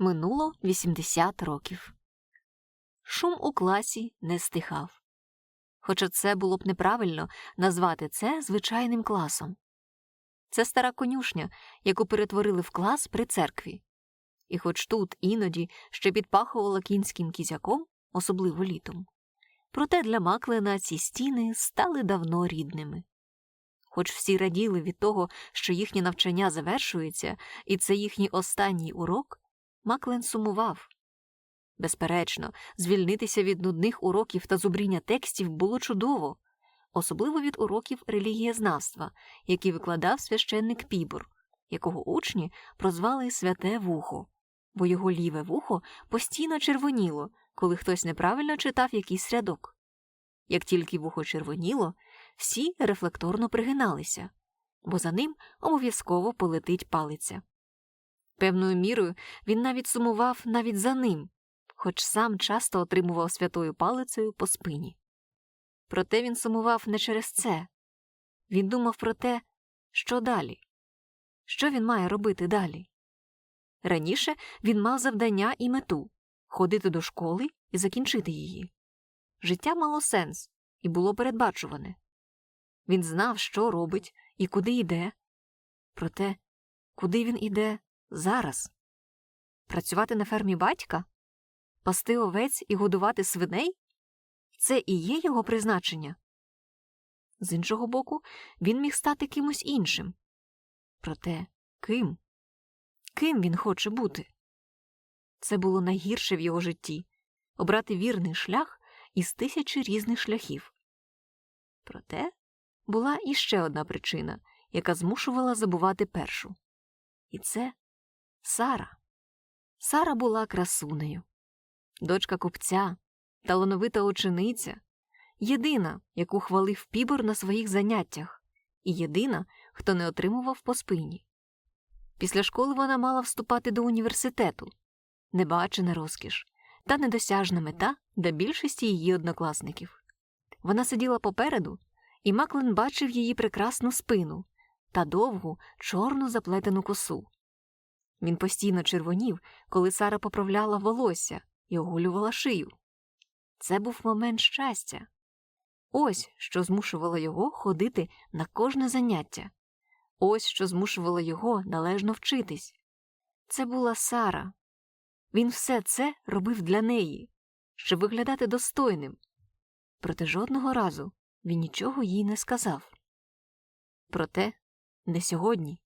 Минуло 80 років. Шум у класі не стихав. Хоча це було б неправильно назвати це звичайним класом. Це стара конюшня, яку перетворили в клас при церкві. І хоч тут іноді ще підпахувала кінським кізяком, особливо літом, проте для Маклена ці стіни стали давно рідними. Хоч всі раділи від того, що їхнє навчання завершується, і це їхній останній урок, Маклен сумував. Безперечно, звільнитися від нудних уроків та зубріння текстів було чудово, особливо від уроків релігієзнавства, які викладав священник Пібор, якого учні прозвали Святе Вухо, бо його ліве вухо постійно червоніло, коли хтось неправильно читав якийсь рядок. Як тільки вухо червоніло, всі рефлекторно пригиналися, бо за ним обов'язково полетить палиця. Певною мірою він навіть сумував навіть за ним, хоч сам часто отримував святою палицею по спині. Проте він сумував не через це він думав про те, що далі, що він має робити далі. Раніше він мав завдання і мету ходити до школи і закінчити її. Життя мало сенс і було передбачуване. Він знав, що робить і куди йде. Проте, куди він іде зараз? Працювати на фермі батька? Пасти овець і годувати свиней? Це і є його призначення. З іншого боку, він міг стати кимось іншим. Проте ким? Ким він хоче бути? Це було найгірше в його житті обрати вірний шлях із тисячі різних шляхів. Проте була іще одна причина, яка змушувала забувати першу. І це Сара. Сара була красунею, дочка купця, талановита учениця, єдина, яку хвалив пібор на своїх заняттях, і єдина, хто не отримував по спині. Після школи вона мала вступати до університету, небачена розкіш та недосяжна мета для більшості її однокласників. Вона сиділа попереду, і Маклен бачив її прекрасну спину та довгу, чорну заплетену косу. Він постійно червонів, коли Сара поправляла волосся і оголювала шию. Це був момент щастя. Ось що змушувало його ходити на кожне заняття. Ось що змушувало його належно вчитись. Це була Сара. Він все це робив для неї, щоб виглядати достойним. Проте жодного разу він нічого їй не сказав. Проте не сьогодні.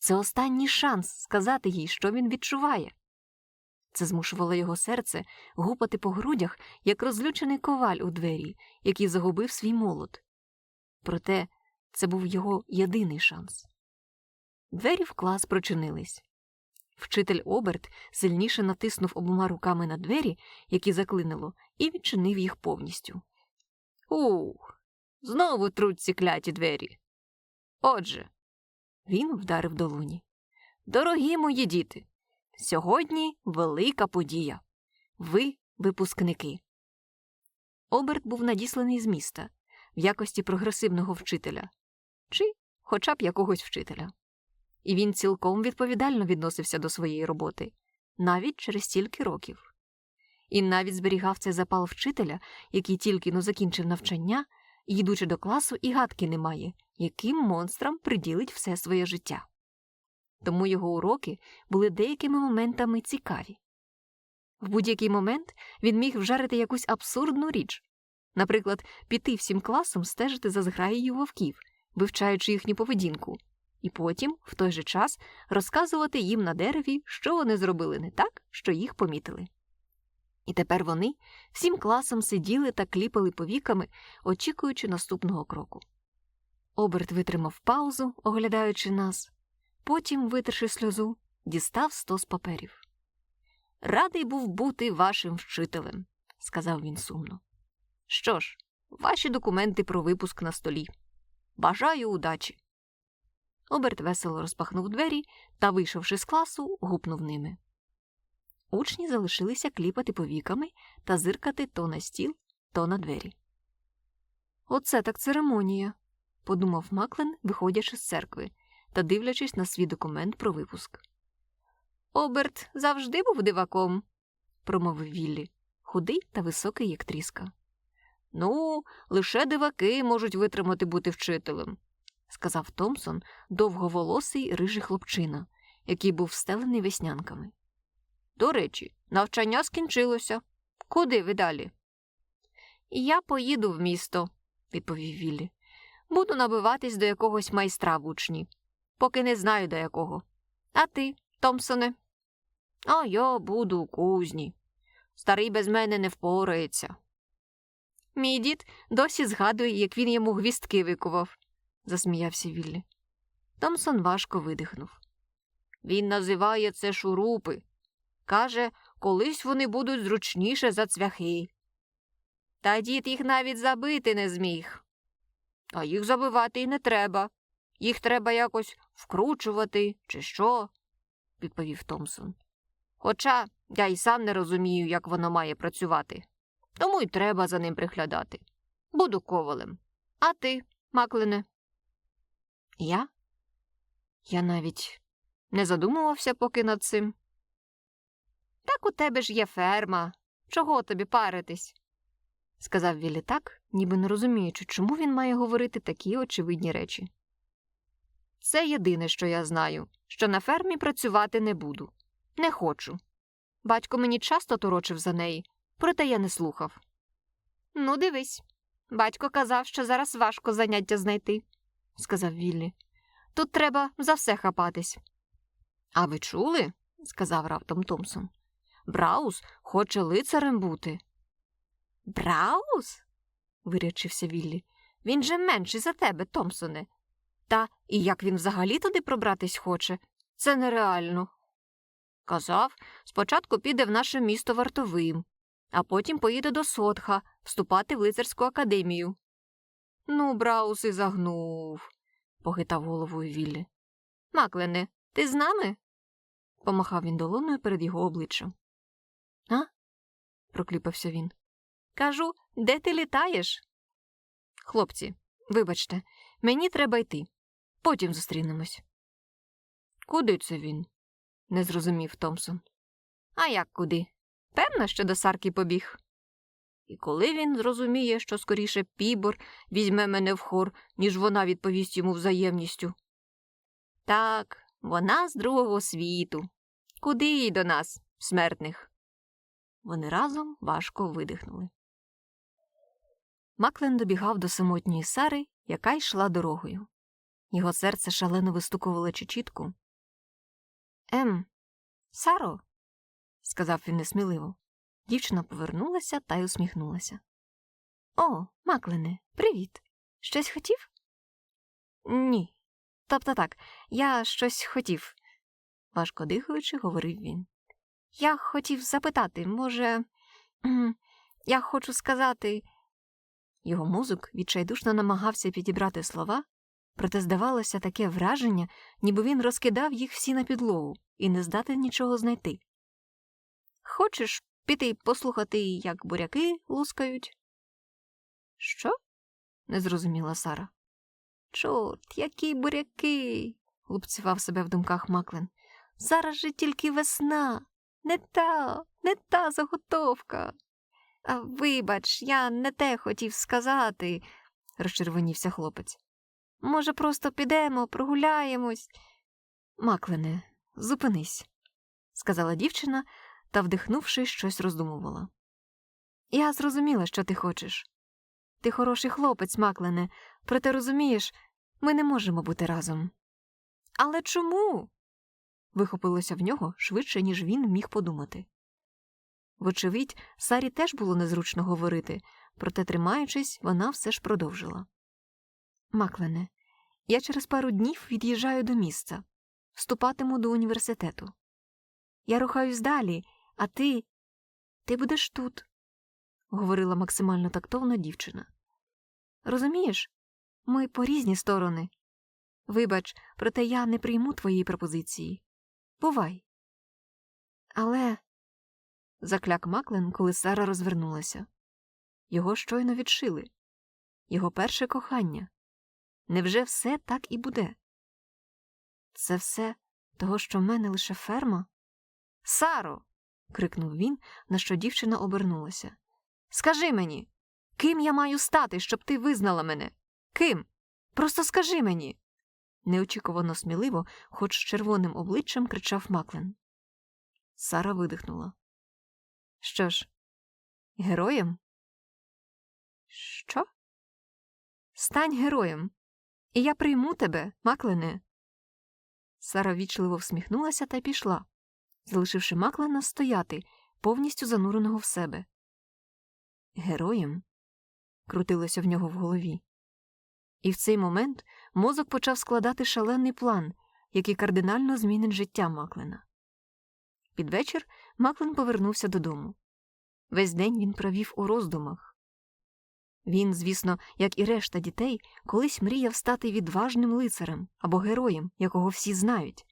Це останній шанс сказати їй, що він відчуває. Це змушувало його серце гупати по грудях, як розлючений коваль у двері, який загубив свій молот. Проте це був його єдиний шанс. Двері в клас прочинились. Вчитель Оберт сильніше натиснув обома руками на двері, які заклинило, і відчинив їх повністю. Ух, знову труть ці кляті двері. Отже, він вдарив долоні. Дорогі мої діти, сьогодні велика подія. Ви випускники. Оберт був надісланий з міста в якості прогресивного вчителя чи хоча б якогось вчителя. І він цілком відповідально відносився до своєї роботи навіть через стільки років. І навіть зберігав цей запал вчителя, який тільки но закінчив навчання, йдучи до класу, і гадки немає, яким монстрам приділить все своє життя. Тому його уроки були деякими моментами цікаві. В будь-який момент він міг вжарити якусь абсурдну річ, наприклад, піти всім класом стежити за зграєю вовків, вивчаючи їхню поведінку, і потім, в той же час, розказувати їм на дереві, що вони зробили не так, що їх помітили. І тепер вони всім класом сиділи та кліпали повіками, очікуючи наступного кроку. Оберт витримав паузу, оглядаючи нас, потім, витерши сльозу, дістав стос паперів. Радий був бути вашим вчителем, сказав він сумно. Що ж, ваші документи про випуск на столі. Бажаю удачі. Оберт весело розпахнув двері та, вийшовши з класу, гупнув ними. Учні залишилися кліпати повіками та зиркати то на стіл, то на двері. Оце так церемонія, подумав Маклен, виходячи з церкви та дивлячись на свій документ про випуск. Оберт завжди був диваком, промовив Віллі, худий та високий, як тріска. Ну, лише диваки можуть витримати бути вчителем, сказав Томсон, довговолосий рижий хлопчина, який був встелений веснянками. До речі, навчання скінчилося. Куди ви далі? Я поїду в місто, відповів Віллі. Буду набиватись до якогось майстра в учні, поки не знаю до якого. А ти, Томпсоне? А я буду у кузні. Старий без мене не впорається. Мій дід досі згадує, як він йому гвістки викував, засміявся Віллі. Томсон важко видихнув. Він називає це шурупи. Каже, колись вони будуть зручніше за цвяхи. Та дід їх навіть забити не зміг. А їх забивати й не треба. Їх треба якось вкручувати, чи що, відповів Томсон. Хоча я й сам не розумію, як воно має працювати. Тому й треба за ним приглядати. Буду ковалем. А ти, Маклене? Я? Я навіть не задумувався поки над цим. Так у тебе ж є ферма. Чого тобі паритись? сказав Віллі так, ніби не розуміючи, чому він має говорити такі очевидні речі. Це єдине, що я знаю, що на фермі працювати не буду. Не хочу. Батько мені часто торочив за неї, проте я не слухав. Ну, дивись. Батько казав, що зараз важко заняття знайти, сказав Віллі. Тут треба за все хапатись. А ви чули? сказав раптом Томсон. Браус хоче лицарем бути. Браус? вирячився Віллі. Він же менший за тебе, Томсоне. Та і як він взагалі туди пробратись хоче? Це нереально. Казав, спочатку піде в наше місто вартовим, а потім поїде до Сотха вступати в лицарську академію. Ну, Браус і загнув, похитав головою Віллі. Маклене, ти з нами? помахав він долоною перед його обличчям. А? прокліпався він. Кажу, де ти літаєш? Хлопці, вибачте, мені треба йти. Потім зустрінемось. Куди це він? не зрозумів Томсон. А як куди? Певно, що до Сарки побіг. І коли він зрозуміє, що скоріше Пібор візьме мене в хор, ніж вона відповість йому взаємністю. Так, вона з другого світу. Куди їй до нас, смертних? Вони разом важко видихнули. Маклен добігав до самотньої Сари, яка йшла дорогою. Його серце шалено вистукувало чечітку. Ем, Саро, сказав він несміливо. Дівчина повернулася та й усміхнулася. О, Маклене, привіт. Щось хотів? Ні. Тобто так, я щось хотів, важко дихаючи, говорив він. Я хотів запитати, може, я хочу сказати. Його мозок відчайдушно намагався підібрати слова, проте здавалося таке враження, ніби він розкидав їх всі на підлогу і не здатен нічого знайти. Хочеш піти послухати, як буряки лускають? Що? не зрозуміла Сара. Чорт, які буряки. лупцював себе в думках Маклен. Зараз же тільки весна. Не та, не та заготовка. А, Вибач, я не те хотів сказати, розчервонівся хлопець. Може, просто підемо, прогуляємось. Маклене, зупинись, сказала дівчина та, вдихнувши, щось роздумувала. Я зрозуміла, що ти хочеш. Ти хороший хлопець, Маклене, проте розумієш, ми не можемо бути разом. Але чому? Вихопилося в нього швидше, ніж він міг подумати. Вочевидь, Сарі теж було незручно говорити, проте, тримаючись, вона все ж продовжила. Маклене, я через пару днів від'їжджаю до місця, вступатиму до університету. Я рухаюсь далі, а ти. Ти будеш тут, говорила максимально тактовно дівчина. Розумієш, ми по різні сторони. Вибач, проте я не прийму твоєї пропозиції. Бувай. Але. закляк Маклен, коли Сара розвернулася. Його щойно відшили. Його перше кохання. Невже все так і буде? Це все того, що в мене лише ферма? Саро. крикнув він, на що дівчина обернулася. Скажи мені, ким я маю стати, щоб ти визнала мене? Ким? Просто скажи мені. Неочікувано сміливо, хоч червоним обличчям кричав Маклен. Сара видихнула. Що ж, героєм? Що? Стань героєм, і я прийму тебе, Маклене. Сара вічливо всміхнулася та пішла, залишивши Маклена стояти, повністю зануреного в себе. Героєм? крутилося в нього в голові. І в цей момент мозок почав складати шалений план, який кардинально змінить життя Маклена. Під вечір Маклен повернувся додому. Весь день він провів у роздумах. Він, звісно, як і решта дітей, колись мріяв стати відважним лицарем або героєм, якого всі знають,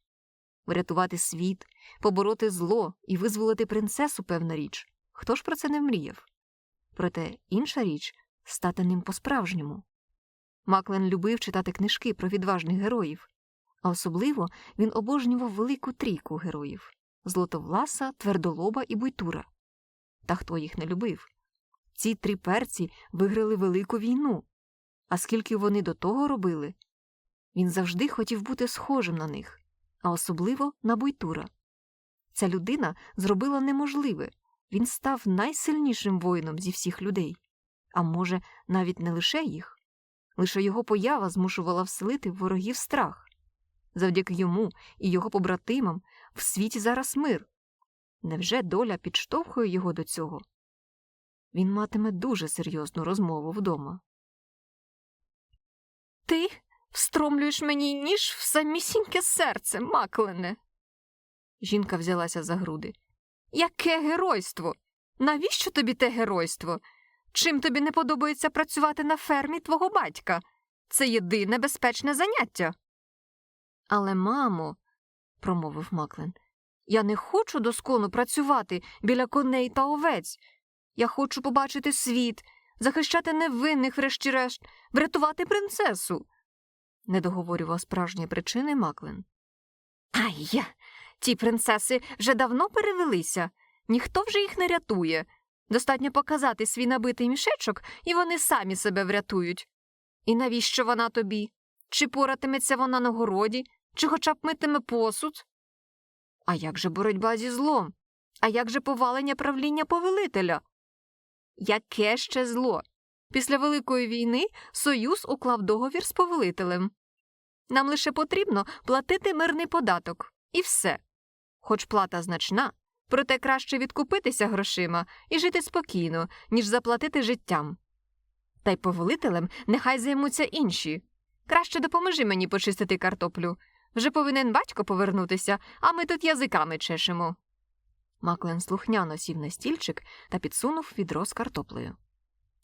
врятувати світ, побороти зло і визволити принцесу, певна річ. Хто ж про це не мріяв? Проте інша річ стати ним по-справжньому. Маклен любив читати книжки про відважних героїв, а особливо він обожнював велику трійку героїв Злотовласа, Твердолоба і Буйтура. Та хто їх не любив? Ці три перці виграли велику війну. А скільки вони до того робили? Він завжди хотів бути схожим на них, а особливо на Буйтура. Ця людина зробила неможливе він став найсильнішим воїном зі всіх людей, а може, навіть не лише їх. Лише його поява змушувала вселити ворогів страх. Завдяки йому і його побратимам в світі зараз мир. Невже доля підштовхує його до цього? Він матиме дуже серйозну розмову вдома. Ти встромлюєш мені ніж в самісіньке серце, Маклене. Жінка взялася за груди. Яке геройство? Навіщо тобі те геройство? Чим тобі не подобається працювати на фермі твого батька? Це єдине безпечне заняття. Але, мамо, промовив Маклен, я не хочу доскону працювати біля коней та овець. Я хочу побачити світ, захищати невинних, врешті-решт, врятувати принцесу. не договорював справжні причини Маклен. Ай я. Ті принцеси вже давно перевелися, ніхто вже їх не рятує. Достатньо показати свій набитий мішечок, і вони самі себе врятують. І навіщо вона тобі? Чи поратиметься вона на городі, чи хоча б митиме посуд? А як же боротьба зі злом? А як же повалення правління повелителя? Яке ще зло? Після Великої війни Союз уклав договір з повелителем. Нам лише потрібно платити мирний податок, і все. Хоч плата значна, проте краще відкупитися грошима і жити спокійно, ніж заплатити життям. Та й повелителем нехай займуться інші. Краще допоможи мені почистити картоплю. Вже повинен батько повернутися, а ми тут язиками чешемо. Маклен слухняно сів на стільчик та підсунув відро з картоплею.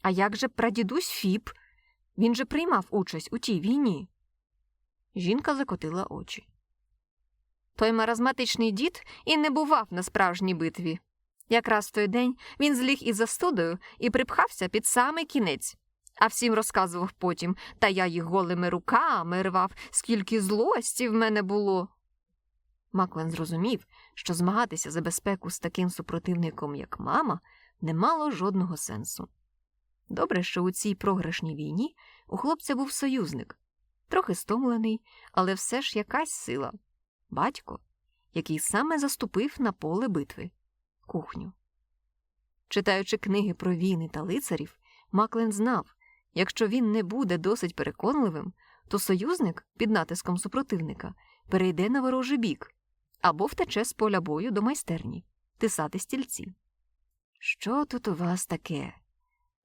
А як же прадідусь Фіп? Він же приймав участь у тій війні. Жінка закотила очі. Той маразматичний дід і не бував на справжній битві. Якраз в той день він зліг із застудою і припхався під самий кінець, а всім розказував потім, та я їх голими руками рвав, скільки злості в мене було. Маклен зрозумів, що змагатися за безпеку з таким супротивником, як мама, не мало жодного сенсу. Добре, що у цій програшній війні у хлопця був союзник, трохи стомлений, але все ж якась сила батько, який саме заступив на поле битви кухню. Читаючи книги про війни та лицарів, Маклен знав якщо він не буде досить переконливим, то союзник під натиском супротивника перейде на ворожий бік або втече з поля бою до майстерні тисати стільці. Що тут у вас таке?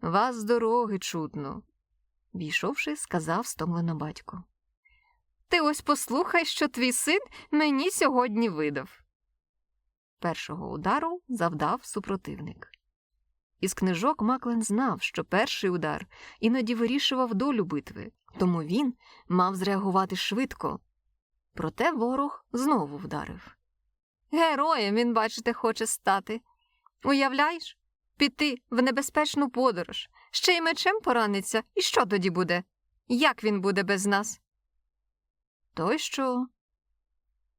Вас з дороги чутно, війшовши, сказав стомлено батько. Ти ось послухай, що твій син мені сьогодні видав. Першого удару завдав супротивник. Із книжок Маклен знав, що перший удар іноді вирішував долю битви, тому він мав зреагувати швидко. Проте ворог знову вдарив. Героєм він, бачите, хоче стати. Уявляєш? Піти в небезпечну подорож, ще й мечем пораниться, і що тоді буде? Як він буде без нас? Той що.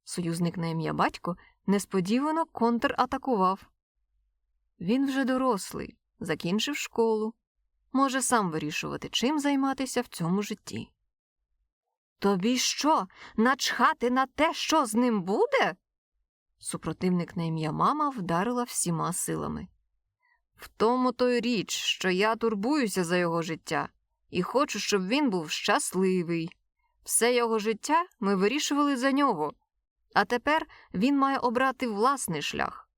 Союзник на ім'я батько несподівано контратакував. Він вже дорослий, закінчив школу, може сам вирішувати, чим займатися в цьому житті. Тобі що, начхати на те, що з ним буде? Супротивник на ім'я мама вдарила всіма силами. В тому то й річ, що я турбуюся за його життя і хочу, щоб він був щасливий. Все його життя ми вирішували за нього, а тепер він має обрати власний шлях.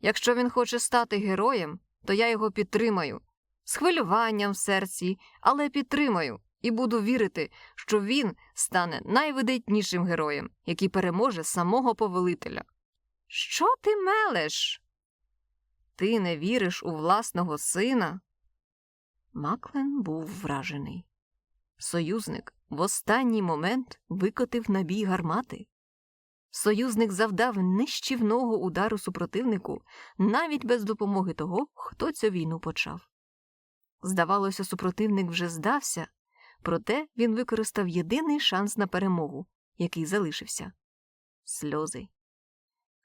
Якщо він хоче стати героєм, то я його підтримаю з хвилюванням в серці, але підтримаю і буду вірити, що він стане найвидатнішим героєм, який переможе самого повелителя. Що ти мелеш? Ти не віриш у власного сина? Маклен був вражений. Союзник в останній момент викотив на бій гармати. Союзник завдав нищівного удару супротивнику навіть без допомоги того, хто цю війну почав. Здавалося, супротивник вже здався, проте він використав єдиний шанс на перемогу, який залишився сльози.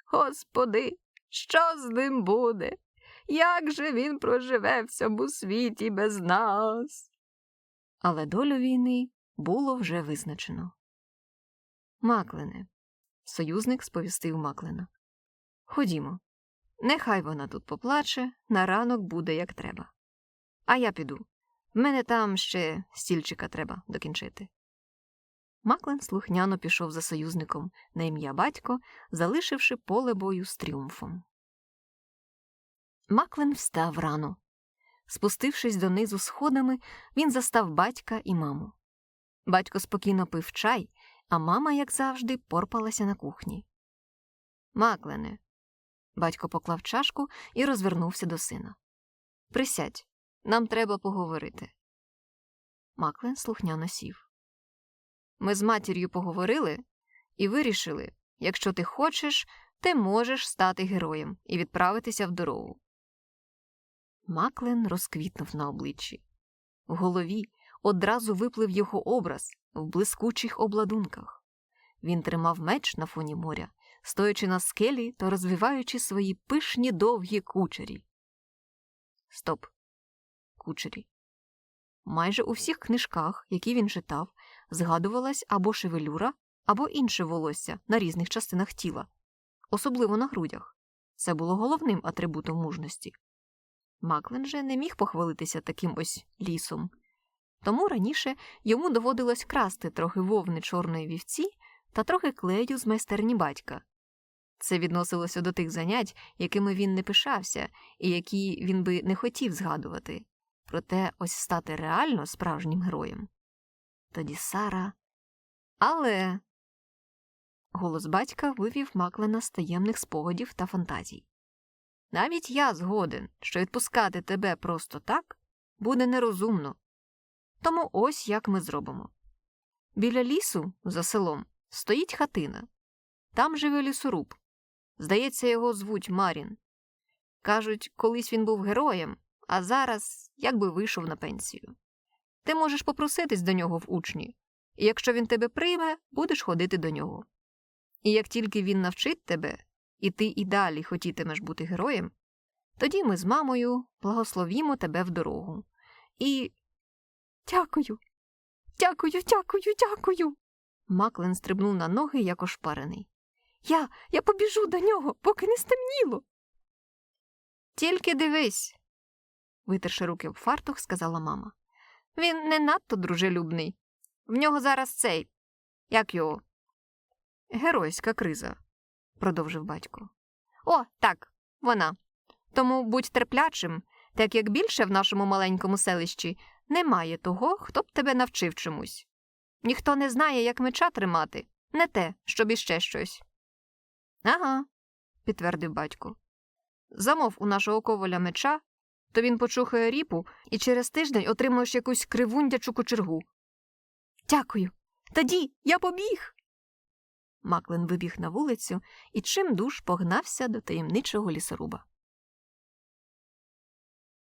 Господи, що з ним буде? Як же він проживе в цьому світі без нас? Але долю війни було вже визначено. Маклене, союзник сповістив Маклена. Ходімо. Нехай вона тут поплаче, на ранок буде як треба. А я піду. Мене там ще стільчика треба докінчити. Маклен слухняно пішов за союзником на ім'я батько, залишивши поле бою з тріумфом. Маклен встав рано. Спустившись донизу сходами, він застав батька і маму. Батько спокійно пив чай, а мама, як завжди, порпалася на кухні. Маклене. Батько поклав чашку і розвернувся до сина. Присядь, нам треба поговорити. Маклен слухняно сів. Ми з матір'ю поговорили і вирішили, якщо ти хочеш, ти можеш стати героєм і відправитися в дорогу. Маклен розквітнув на обличчі. В голові одразу виплив його образ в блискучих обладунках. Він тримав меч на фоні моря, стоячи на скелі та розвиваючи свої пишні довгі кучері. Стоп. Кучері. Майже у всіх книжках, які він читав, згадувалась або шевелюра, або інше волосся на різних частинах тіла, особливо на грудях. Це було головним атрибутом мужності. Маклен же не міг похвалитися таким ось лісом. Тому раніше йому доводилось красти трохи вовни чорної вівці та трохи клею з майстерні батька. Це відносилося до тих занять, якими він не пишався, і які він би не хотів згадувати. Проте ось стати реально справжнім героєм. Тоді Сара. Але. Голос батька вивів Маклена з таємних спогадів та фантазій. Навіть я згоден, що відпускати тебе просто так буде нерозумно. Тому ось як ми зробимо. Біля лісу, за селом, стоїть хатина. Там живе лісоруб. Здається, його звуть Марін. Кажуть, колись він був героєм, а зараз якби вийшов на пенсію. Ти можеш попроситись до нього в учні, і якщо він тебе прийме, будеш ходити до нього. І як тільки він навчить тебе, і ти і далі хотітимеш бути героєм, тоді ми з мамою благословімо тебе в дорогу. І. Дякую. Дякую, дякую, дякую. Маклен стрибнув на ноги, як ошпарений. Я я побіжу до нього, поки не стемніло. Тільки дивись, витерши руки в фартух, сказала мама. Він не надто дружелюбний. В нього зараз цей. Як його? Геройська криза, продовжив батько. О, так, вона. Тому будь терплячим, так як більше в нашому маленькому селищі немає того, хто б тебе навчив чомусь. Ніхто не знає, як меча тримати, не те, щоб іще щось. Ага, підтвердив батько. Замов у нашого коваля меча, то він почухає ріпу і через тиждень отримаєш якусь кривундячу кочергу. Дякую. Тоді я побіг. Маклен вибіг на вулицю і чим душ погнався до таємничого лісоруба.